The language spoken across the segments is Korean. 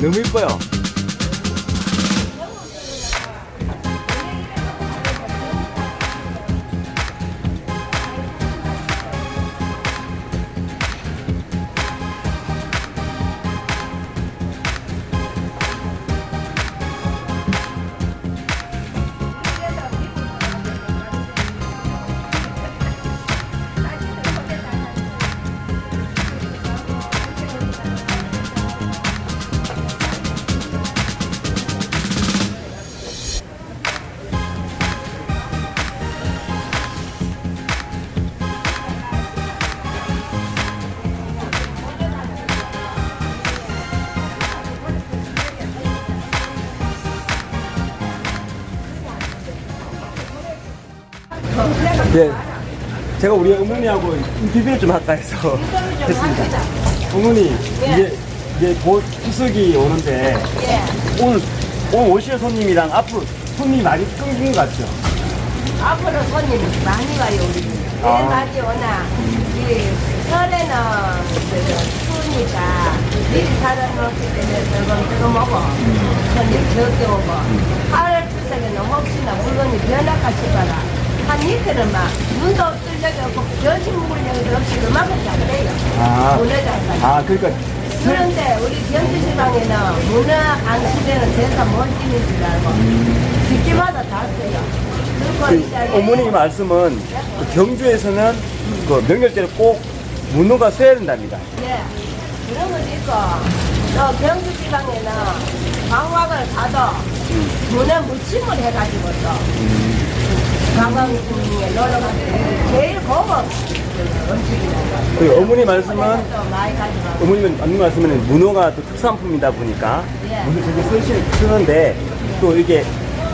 너무 이뻐요. 네. 제가 우리 어머니하고 인터뷰를 좀 할까 해서 했습니다. 어머니, 이제, 이제 곧 추석이 오는데, 예. 오늘, 오늘 오실 손님이랑 앞으로 손님이 많이 끊긴 것 같죠? 앞으로 손님 많이 와요 우리. 제일 아. 많이 오나 이 설에는 그 추우니까 미리 사려놓기 때문에 조금 조금 먹어. 손님 적게 오고. 가을 추석에는 혹시나 물건이 변할까 싶어라. 한 이틀은 막 눈도 없을 적이 없고 전신 묵을 적이 없이 그만큼 잘 돼요. 아. 문어장까지. 아, 그러니까, 그런데 우리 경주 지방에는 문어 강시대는 제사 못 지는 줄 알고 집집마다 다 써요. 그 어머니 말씀은 그 경주에서는 그 명절 때는 꼭 문어가 써야 된답니다. 예, 그런 것도 있고 또 경주 지방에는 방학을 가도 문어 무침을 해가지고 또 그 어머니 말씀은. 어머님은 맞는 말씀은 문어가 또 특산품이다 보니까 예. 문어 저기 쓰시, 쓰는데 또 이게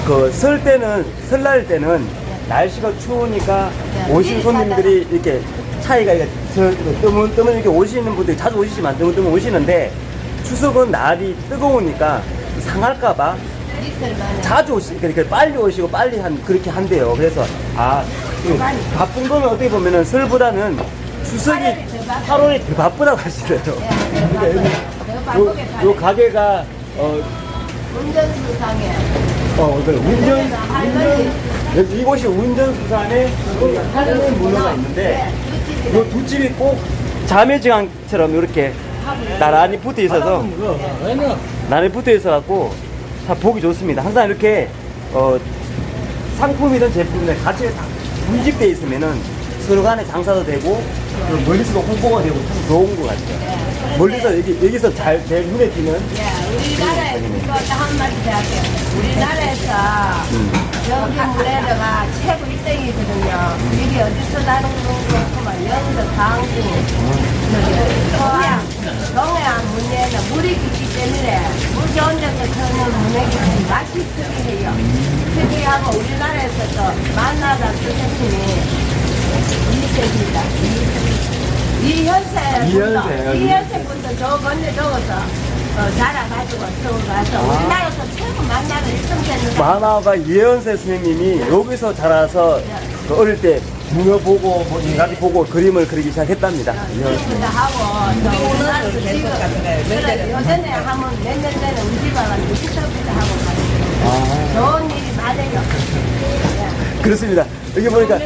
그 설 때는 설날 때는 날씨가 추우니까 예. 오신 손님들이 이렇게 차이가 저 뜨문 뜨문 이렇게 오시는 분들이 자주 오시지만 뜨문 뜨문 오시는데 추석은 날이 뜨거우니까 상할까봐. 자주 오시니까 이렇게 빨리 오시고 빨리 한 그렇게 한대요. 그래서 아 그 바쁜 거는 어떻게 보면은 설보다는 추석이 팔월이 더 바쁘- 8월이 더 바쁘다고 하시더라고요. 예, 더 그러니까 요, 요. 가게가 어, 운전수상에 어, 그 운전, 운전, 여기 이곳이 운전수산에 하는 문화가 있는데 요두 집이 꼭 자매지간처럼 이렇게 나란히 붙어 있어서 나란히 붙어 있어 갖고 다 보기 좋습니다. 항상 이렇게 어, 상품이든 제품이든 같이 다 분집돼 있으면은 서로 간에 장사도 되고 또 멀리서도 홍보가 되고 참 좋은 것 같아요. 멀리서 여기, 여기서 잘, 제일 눈에 띄는 예, 우리나라에 또 한마디 할게요. 우리나라에서 여기 물에다가 최고 1등이거든요. 이게 어디서 다른 거구만. 영도, 강주, 저기 서양, 동해안 문에는 물이 깊기 때문에 물 좋은 데서 저는 맛이 특이해요. 만나다. 이현세 이현세요. 이현세 분도 저 건데 적어서 어, 자라가지고 서울 가서 우리나라에서 최고 만나는 1등 됐는데 만화가 이혜연세 선생님이 여기서 자라서 그 어릴 때 문어 보고 뭐 인간이 보고 그림을 그리기 시작했답니다. 그래서 하고 또 우리나라에서 지금 그래 요전에 하면 몇 년 전에 우리 집 와가지고 식사부터 하고 가요. 좋은 일이 많아요. 예. 그렇습니다. 여기 보니까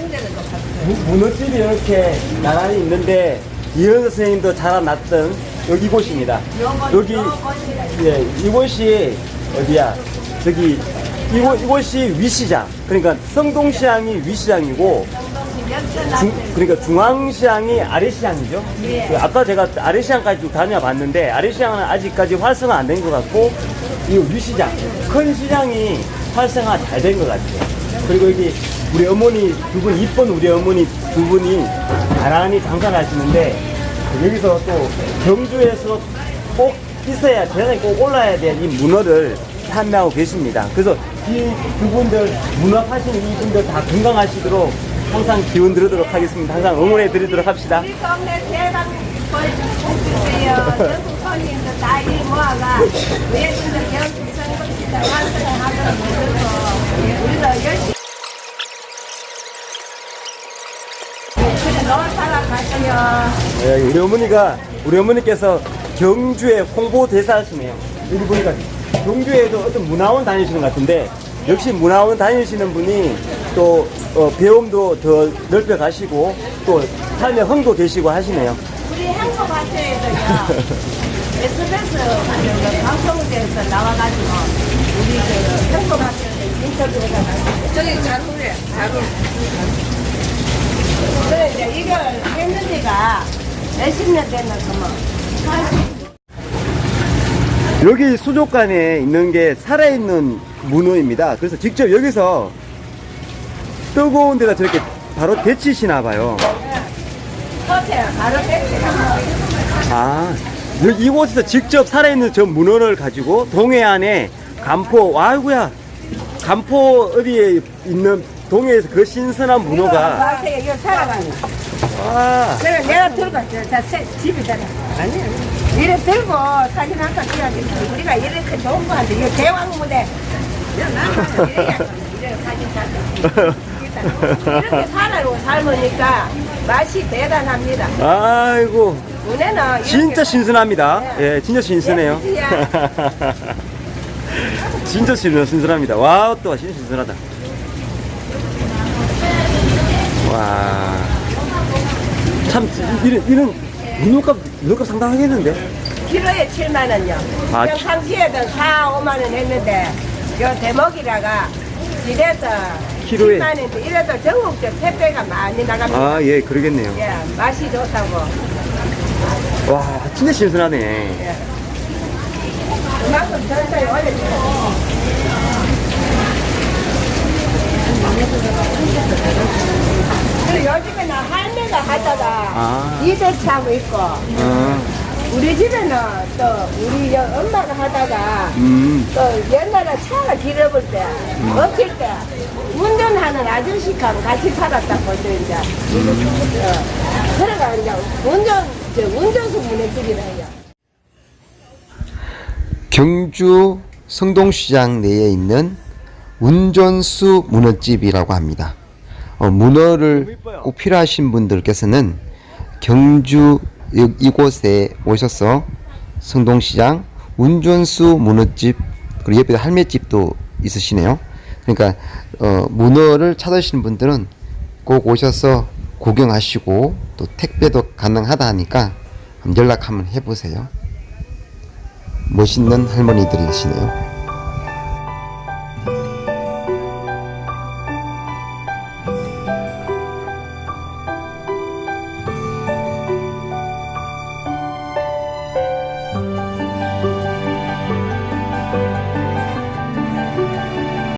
무- 문어집이 이렇게 나란히 있는데 이현세 선생님도 자라났던 여기 곳입니다. 요거 여기 요 예, 이곳이 어디야? 저기 이곳 이곳이 위시장. 그러니까 성동시장이 위시장이고 중, 그러니까 중앙시장이 아래시장이죠. 예. 그 아까 제가 아래시장까지 좀 다녀봤는데 아래시장은 아직까지 활성화 안 된 것 같고 이 위시장 큰 시장이 활성화 잘 된 것 같아요. 그리고 여기 우리 어머니 두 분 이쁜 우리 어머니 두 분이 나란히 장사를 하시는데 여기서 또 경주에서 꼭 있어야 재산이 꼭 올라야 될이 문어를 판매하고 계십니다. 그래서 이 두 분들 문어 파시는 이분들 다 건강하시도록 항상 기운 드리도록 하겠습니다. 항상 응원해 드리도록 합시다. 우리 동네 대박 보여주세요. 전국 손님들 다이 모아가 외신들 경기 선거시대 완성하도록 모르고 우리도 열심히 그래 놀 살아가세요. 네, 우리 어머니가 우리 어머니께서 경주의 홍보 대사시네요. 여기 보니까 경주에도 어떤 문화원 다니시는 것 같은데 역시 문화원 다니시는 분이 또 어, 배움도 더 넓혀 가시고 또 삶의 흥도 되시고 하시네요. 우리 행복하셔야돼요 SBS 같은 거 방송국에서 나와가지고 우리 그 행복하셔야 인터뷰가. 저기 잘 오래. 그래 이제 이걸 했는 지가 몇십 년 됐나 그만. 여기 수족관에 있는 게 살아있는 문어입니다. 그래서 직접 여기서 뜨거운 데다 저렇게 바로 데치시나 봐요. 바로. 아, 이곳에서 직접 살아있는 저 문어를 가지고 동해 안에 간포, 아이고야, 간포 어디에 있는 동해에서 그 신선한 문어가, 이거 살아가는. 아, 그래 내가 들고. 다 세, 집이잖아. 아니야. 이래 들고 사진 한칸 찍어야겠지. 우리가 이렇게 좋은 거 한데 이거 대왕 무대. 이래 사진 찍어. 이렇게 살아고 삶으니까 맛이 대단합니다. 아이고, 이렇게 진짜 신선합니다. 예, 진짜 신선해요. 진짜 신선, 신선합니다. 와, 또 진짜 신선하다. 와. 참, 이런, 이런, 문어값, 문어값 상당하겠는데? 키로에 7만 원요. 아, 평상시에도 4, 5만 원 했는데 요 대목이라가 이래서 키로에? 10만 원인데 이래도 전국적 택배가 많이 나갑니다. 아, 예, 그러겠네요. 예, 맛이 좋다고. 와, 진짜 신선하네. 예. 그만큼 천천히 올려주세요. 그리고 요즘에는 할매가 하다가 아. 이대차고 있고 아, 우리 집에는 또 우리 여- 엄마가 하다가 음. 또 옛날에 차가 길어볼 때 어릴 때 운전하는 아저씨하고 같이 살았다고 또 이제 어, 그래가 이제 운전 저 운전수 문해집이라 해요. 경주 성동시장 내에 있는 운전수 문어집이라고 합니다. 어, 문어를 꼭 필요하신 분들께서는 경주 이- 이곳에 오셔서 성동시장 운전수 문어집 그리고 옆에 할매집도 있으시네요. 그러니까 어, 문어를 찾으시는 분들은 꼭 오셔서 구경하시고 또 택배도 가능하다 하니까 연락 한번 해보세요. 멋있는 할머니들이시네요.